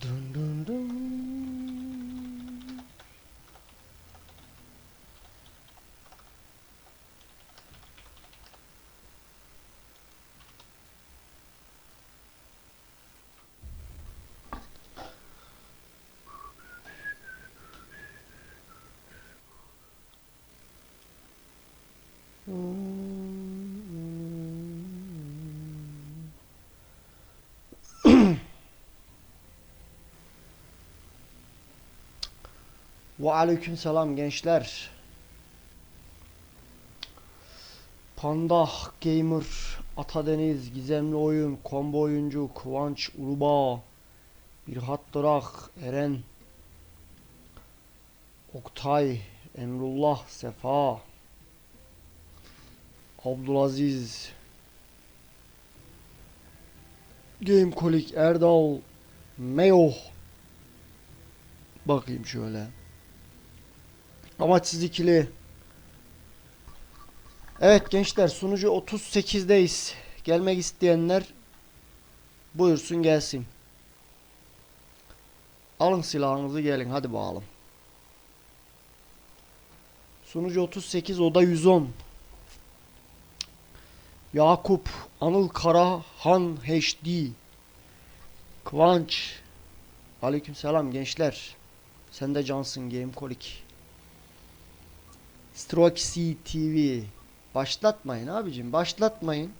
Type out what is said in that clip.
Dun, dun, dun. Ve aleyküm selam gençler. Panda Gamer, Atadeniz, Gizemli Oyun, Combo Oyuncu, Kıvanç Ulubağ, Birhat Durak, Eren, Oktay, Emrullah, Sefa, Abdülaziz, Gamekolik, Erdal, Meyoh, Bakayım şöyle. Amaçsız ikili. Evet gençler sunucu 38'deyiz. Gelmek isteyenler buyursun gelsin. Alın silahınızı gelin hadi bakalım. Sunucu 38 oda 110. Yakup Anıl Kara Han HD Kıvanç Aleykümselam gençler. Sen de cansın Gamekolik. Stroxy TV. Başlatmayın abicim başlatmayın.